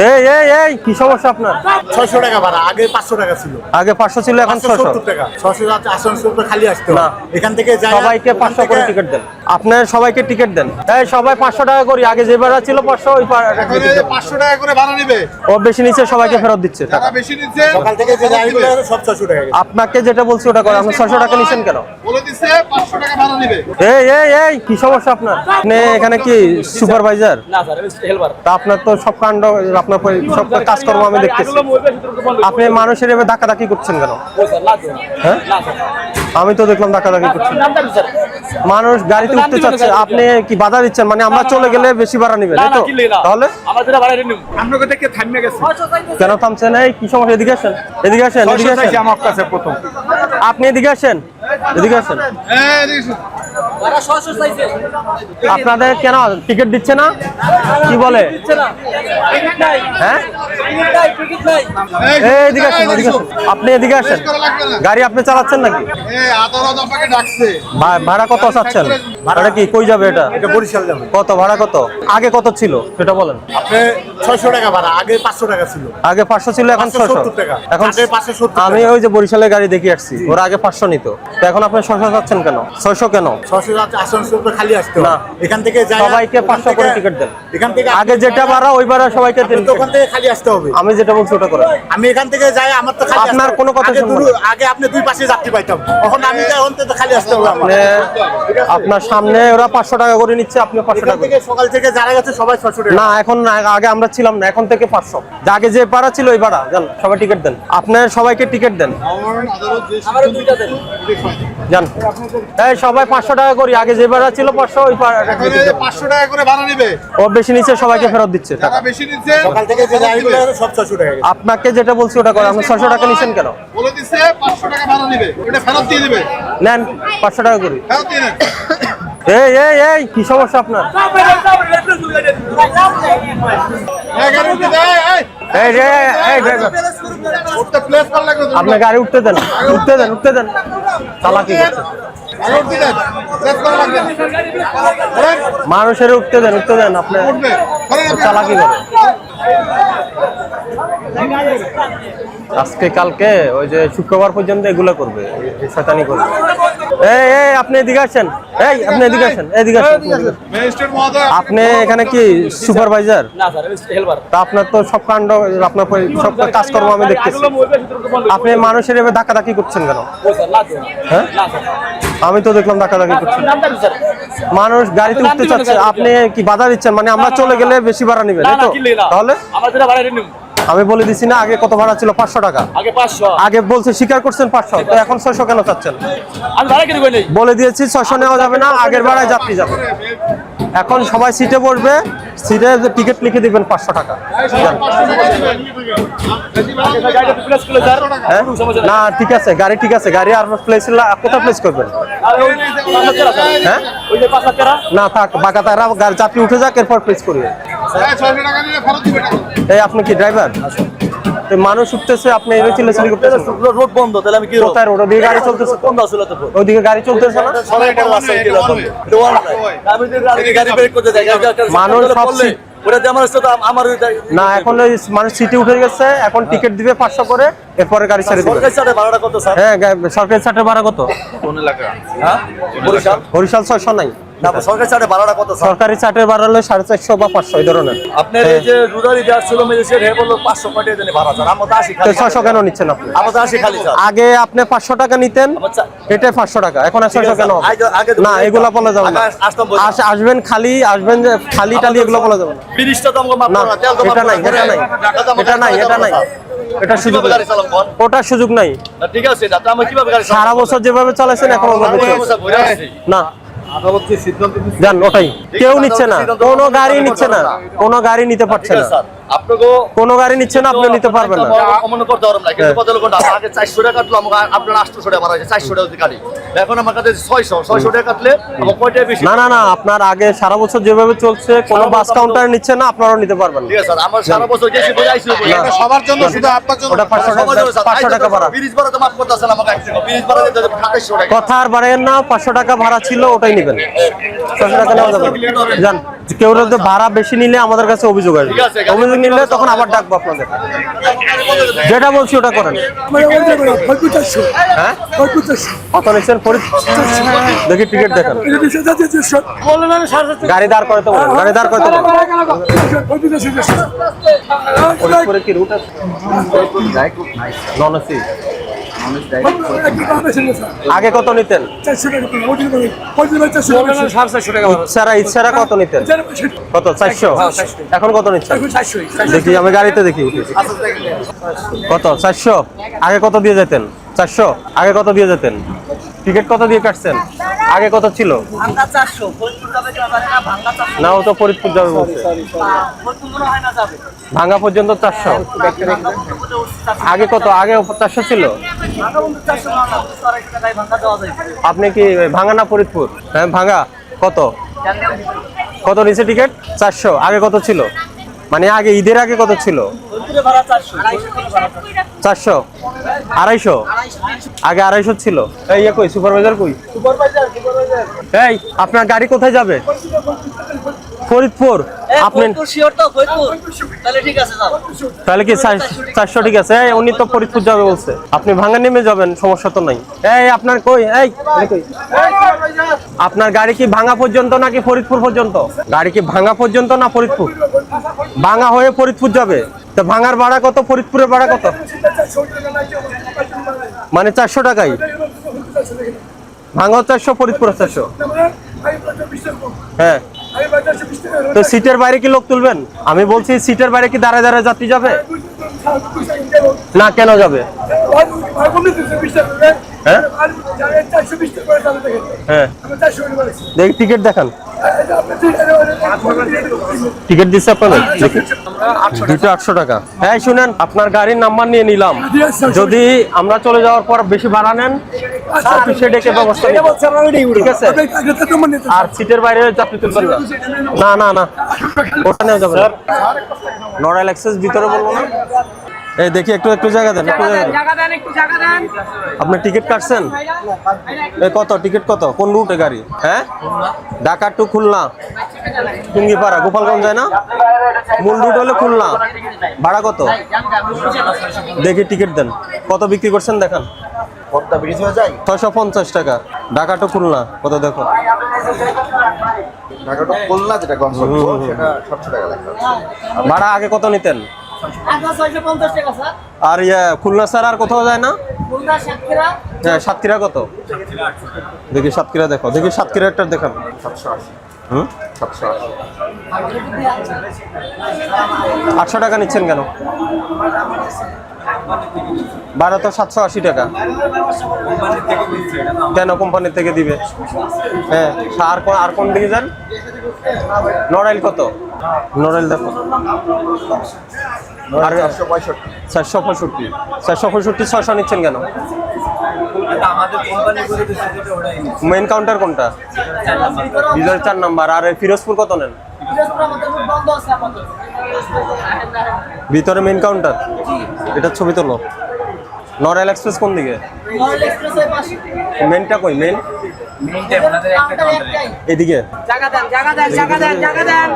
¿Qué? এই এই এই কি সমস্যা আপনার? ছয়শো টাকা ভাড়া আগে পাঁচশো টাকা ছিল। আগে পাঁচশো ছিল এখন পাঁচশো ছশো সত্তর টাকা আসানসোল তো খালি আসতে এখান থেকে যাই সবাইকে করে টিকিট দেন। আপনার সবাইকে টিকিট দেন। এই সবাই পাঁচশো টাকা করি। আগে যে ভাড়া ছিল পাঁচশো ওই পাঁচশো টাকা করে ভাড়া নিবে। ও বেশি নিচে সবাইকে ফেরত দিচ্ছে। টাকা টাকা বেশি নিচ্ছে সকাল থেকে যে গাড়িগুলো সব ছয়শো টাকা। আপনাকে যেটা বলছি ওটা করে আপনি ছশো টাকা নিচ্ছেন কেন? বলে দিচ্ছে পাঁচশো টাকা ভাড়া নিবে। এই এই এই কি সমস্যা আপনার? আপনি এখানে কি সুপারভাইজার না স্যার হেল্পার তা আপনার তো সব কাণ্ড আপনার পরি- সব কাজকর্ম আমি দেখতেছি। আপনি মানুষের এভাবে ধাক্কাধাক্কি করছেন কেন? হ্যাঁ? আমি তো দেখলাম ধাক্কাধাক্কি করছেন। মানুষ গাড়িতে উঠতে চাচ্ছে আপনি কি বাধা দিচ্ছেন? মানে আমরা চলে গেলে বেশি ভাড়া নেবেন তাই তো? তাহলে? আমাদের ভাড়া নিন আপনাকে দেখে থামিয়ে গেছে। কেন থামছেন? এই কি সমস্যা? এদিকে আসেন এদিকে আসেন এদিকে আসেন। আমার কাছে প্রথম। আপনি এদিকে আসেন এদিকে আসেন। হ্যাঁ। আপনাদের কেন টিকিট দিচ্ছে না? কি বলে? হ্যাঁ? এদিকে আসেন এদিকে আপনি এদিকে আসেন। গাড়ি আপনি চালাচ্ছেন নাকি? ভাড়া কত চাচ্ছেন? ভাড়া কি? কই যাবে এটা? এটা বরিশাল যাবে। কত? ভাড়া কত? আগে কত ছিল? সেটা বলেন। আপনি ছয়শো টাকা ভাড়া আগে পাঁচশো টাকা ছিল। আগে ছিল এখন পাঁচশো ছশো সত্তর টাকা। এখন। আমি ওই যে বরিশালের গাড়ি দেখে আসছি। ওরা আগে পাঁচশো নিত। তো এখন আপনি ছশো চাচ্ছেন কেন? ছয়শো কেন? ছশো আসানসোল তো খালি আসতে না। এখান থেকে সবাইকে পাঁচশো করে টিকিট দেন। এখান থেকে আগে যেটা ভাড়া ওই ভাড়া সবাইকে দেন। ওখান থেকে খালি আসতে হবে। আমি যেটা বলছি ওটা করেন। আমি এখান থেকে যাই আমার তো খালি আপনার কোনো কথা আগে আপনি দুই পাশে যাত্রী পাইতাম এখন আমি যাই ওখান থেকে খালি আসতে হবে আমার। আপনার সামনে ওরা পাঁচশো টাকা করে নিচ্ছে আপনি পাঁচশো টাকা থেকে সকাল থেকে যারা গেছে সবাই ছশো টাকা। না এখন আগে আমরা ছিলাম না এখন থেকে পাঁচশো। আগে যে ভাড়া ছিল ওই ভাড়া যান সবাই টিকিট দেন। আপনার সবাইকে টিকিট দেন। আমার দুইটা দেন। যান। এই সবাই পাঁচশো টাকা করি। আগে যে ভাড়া ছিল পাঁচশো ওই পাঁচশো টাকা করে ভাড়া নিবে। ও বেশি নিচে সবাইকে ফেরত দিচ্ছে বেশি নিচ্ছে সকাল থেকে সব ছশো টাকা আপনাকে যেটা বলছি ওটা করে। আপনি ছশো টাকা নিচ্ছেন কেন? বলে দিচ্ছে পাঁচশো টাকা ভাড়া নিবে। ওটা ফেরত দিয়ে দিবে। নেন পাঁচশো টাকা করি। ফেরত দিয়ে নেন। এই এই এই কি সমস্যা আপনার? এই গাড়ি উঠতে দেন উঠতে দেন উঠতে দেন। চালাকি মানুষের উঠতে দেন উঠতে দেন, আপনি উঠবে করেন চালাকি করে। আজকে, কালকে, ওই যে শুক্রবার পর্যন্ত এগুলো করবে শয়তানি করবে। এই এই আপনি এদিকে আসেন। এই আপনি এদিকে আসেন এদিকে আসেন। আপনি এখানে কি সুপারভাইজার তা আপনার তো সব কাণ্ড আপনার সব কাজকর্ম আমি দেখতেছি। আপনি মানুষের এভাবে ধাক্কাধাক্কি করছেন কেন? হ্যাঁ? আমি তো দেখলাম ধাক্কাধাক্কি করছেন। মানুষ গাড়িতে উঠতে চাচ্ছে আপনি কি বাধা দিচ্ছেন? মানে আমরা চলে গেলে বেশি ভাড়া নেবেন তাই তো? তাহলে? ভাড়া আমি বলে দিছি না আগে কত ভাড়া ছিল? পাঁচশো টাকা। আগে পাঁচশো। আগে বলছে স্বীকার করছেন পাঁচশো তো এখন ছয়শো কেন চাচ্ছেন? আমি ভাড়া কিনে নেই? বলে দিয়েছি ছয়শো নেওয়া যাবে না আগের ভাড়ায় যাত্রী যাবে। এখন সবাই সিটে বসবে সিটে টিকিট লিখে দিবেন পাঁচশো টাকা। হ্যাঁ? না ঠিক আছে গাড়ি ঠিক আছে গাড়ি আর প্লেস কোথায় প্লেস করবেন। হ্যাঁ? না থাক বাঁকা তারা গাড়ি যাত্রী উঠে যাক এরপর প্লেস করিবে এই ছয়শো টাকা নিলে ফেরত দিবে টাকা। এই আপনি কি ড্রাইভার মানুষ উঠতেছে আপনি এই চিল্লাচিল্লি করতেছেন। রোড বন্ধ তাহলে আমি কি কোথায় রোড ওদিকে গাড়ি চলতেছে। বন্ধ আসলে তো ওদিকে গাড়ি চলতেছে না? আমি গাড়ি- গাড়ি ব্রেক করতে যাই, গাড়ি- গাড়ি- মানুষ সব সিট- না এখন মানুষ উঠে গেছে এখন টিকিট দিবে পাঁচশো করে এরপরে গাড়ি ছেড়ে দিবে। ভাড়াটা কত হ্যাঁ সরকারি ভাড়া কত? হ্যাঁ? বরিশাল? বরিশাল ছয়শো নাই। সরকারি কত হলে সাড়ে চারশো বা পাঁচশো এই ধরনের। আপনার এই যে রুদারি দেওয়ার ছিল ম্যাজিস্ট্রেট হে বলল পাঁচশো কোটি দিলে ভাড়া স্যার। আমাদের আশি খালি। ছয়শো কেন নিচ্ছেন আপনি? আমাদের আশি খালি আগে আপনি পাঁচশো টাকা নিতেন এটা পাঁচশো টাকা এখন আর ছয়শো কেন? না এগুলা বলা যাবে না। আসবেন খালি আসবেন যে খালি টালি এগুলো বলা যাবে না। এটা নাই এটা নাই এটা নাই এটা নাই। এটা সুযোগ? ওটার সুযোগ নাই। ঠিক আছে? সারা বছর যেভাবে চালাইছেন এখন। না যান ওটাই। কেউ নিচ্ছে না। কোনো গাড়ি নিচ্ছে না। কোনো গাড়ি নিতে পারছে না। কোনো গাড়ি নিচ্ছে না আপনি নিতে পারবেন না। অমন করতে পারবেন না কিন্তু হ্যাঁ। আগে চারশো টাকা কাটলো আমাকে আপনার আটশো টাকা ভাড়া হয়েছে চারশো টাকা গাড়ি এখন আমার কাছে ছয়শো ছয়শো টাকা কাটলে আমার কয়টা বেশি? না না না আপনার আগে সারা বছর যেভাবে চলছে কোনো বাস কাউন্টার নিচ্ছে না আপনারাও নিতে পারবেন না। ঠিক আছে স্যার আমার সারা বছর বলে। এটা সবার জন্য শুধু আপনার জন্য ওটা পাঁচশো সবার জন্য স্যার, টাকা পাঁচশো আইসি টাকা ভাড়া। তো মাফ করতেছেন আমাকে ভাড়া দিতে টাকা। কথা আর বাড়াইয়েন না পাঁচশো টাকা ভাড়া ছিল ওটাই নেবেন। টাকা নেওয়া যাবে। না। যান। কেউ যদি ভাড়া বেশি নিলে আমাদের কাছে অভিযোগ আসবে। ঠিক আছে, গাড়ি অভিযোগ নিলে তখন আবার ডাকবো আপনাদের। যেটা বলছি ওটা করেন। হ্যাঁ? কত নিচ্ছেন দেখি টিকিট দেখান। গাড়ি দাঁড় করে তো বলেন গাড়ি দাঁড় করে তো কি রুট আছে? নন এসি আগে কত নিতেন? ইচ্ছারা ইচ্ছারা কত নিতেন? কত চারশো? এখন কত নিচ্ছেন? দেখি আমি গাড়িতে দেখি কত চারশো? আগে কত দিয়ে যেতেন? চারশো? আগে কত দিয়ে যেতেন? টিকিট কত দিয়ে কাটছেন? আগে কত ছিল? ভাঙ্গা না ভাঙ্গা ও তো ফরিদপুর যাবে বলছে। ফরিদপুর মনে হয় না যাবে। ভাঙা পর্যন্ত চারশো। আগে কত? আগে চারশো ছিল? আপনি কি ভাঙা না ফরিদপুর? হ্যাঁ ভাঙা কত? কত নিচে টিকিট? চারশো। আগে কত ছিল? মানে আগে, ঈদের আগে কত ছিল? চারশো। আড়াইশো? আগে আড়াইশো ছিল। এই কই? সুপারভাইজার কই? এই, আপনার গাড়ি কোথায় যাবে? ফরিদপুর আপনি তাহলে কি চার- চারশো ঠিক আছে? উনি তো ফরিদপুর যাবে বলছে। আপনি ভাঙা নেমে যাবেন সমস্যা তো নাই। এই আপনার কই? এই এই আপনার গাড়ি কি ভাঙা পর্যন্ত নাকি ফরিদপুর পর্যন্ত? গাড়ি কি ভাঙা পর্যন্ত না ফরিদপুর? ভাঙা হয়ে ফরিদপুর যাবে। তো ভাঙার ভাড়া কত? ফরিদপুরের ভাড়া কত? মানে চারশো টাকাই। ভাঙা চারশো ফরিদপুর চারশো। হ্যাঁ। তো সিটের বাইরে কি লোক তুলবেন? আমি বলছি সিটের বাইরে কি দাঁড়ায় দাঁড়ায় যাত্রী যাবে? না কেন যাবে? হ্যাঁ? হ্যাঁ। দেখি টিকিট দেখান। টিকিট দিচ্ছে আপনাদের? দুটো আটশো টাকা। হ্যাঁ শুনেন আপনার গাড়ির নাম্বার নিয়ে নিলাম। যদি আমরা চলে যাওয়ার পর বেশি ভাড়া নেন ডেকে ব্যবস্থা ঠিক আছে। আর সিটের বাইরে তুলবেন না। না না না। ওটা নেওয়া যাবে না। নড়াইল এক্সেস ভিতরে বলব না? এই দেখি একটু একটু জায়গা দেন একটু জায়গা দেন। আপনি টিকিট কাটছেন? এই কত টিকিট কত? কোন রুটে গাড়ি? হ্যাঁ? ঢাকা টু খুলনা। টুঙ্গিপাড়া গোপালগঞ্জ যায় না? মূল রুট হলে খুলনা। ভাড়া কত? দেখি টিকিট দেন। কত বিক্রি করছেন দেখান। পদ্মা ব্রিজ হয়ে যায়? ছয়শো পঞ্চাশ টাকা। ঢাকা টু খুলনা কত দেখো? ঢাকাটা খুলনা যেটা সেটা সাতশো টাকা লাগবে ভাড়া আগে কত নিতেন? আর ইয়ে খুলনা স্যার আর কোথাও যায় না? সাতক্ষীরা। হ্যাঁ সাতক্ষীরা কত? দেখি সাতক্ষীরা দেখো দেখি সাতক্ষীরা একটা দেখান। হুম? সাতশো আশি। আটশো টাকা নিচ্ছেন কেন? ভাড়া তো সাতশো আশি টাকা। কেন কোম্পানি থেকে দিবে? হ্যাঁ আর কোন আর কোন দিকে যান? নড়াইল কত? নড়াইল দেখো। আর চারশো পঁয়ষট্টি। চারশো পঁয়ষট্টি, ছয়শো নিচ্ছেন কেন? মেন কাউন্টার কোনটা? চার নাম্বার। আর ফিরোজপুর কত নেন? ভিতরে মেন কাউন্টার এটা ছবি তোলো। নরেল এক্সপ্রেস কোন দিকে? মেনটা কই মেন এদিকে? জায়গা দেন জায়গা দেন জায়গা দেন জায়গা দেন।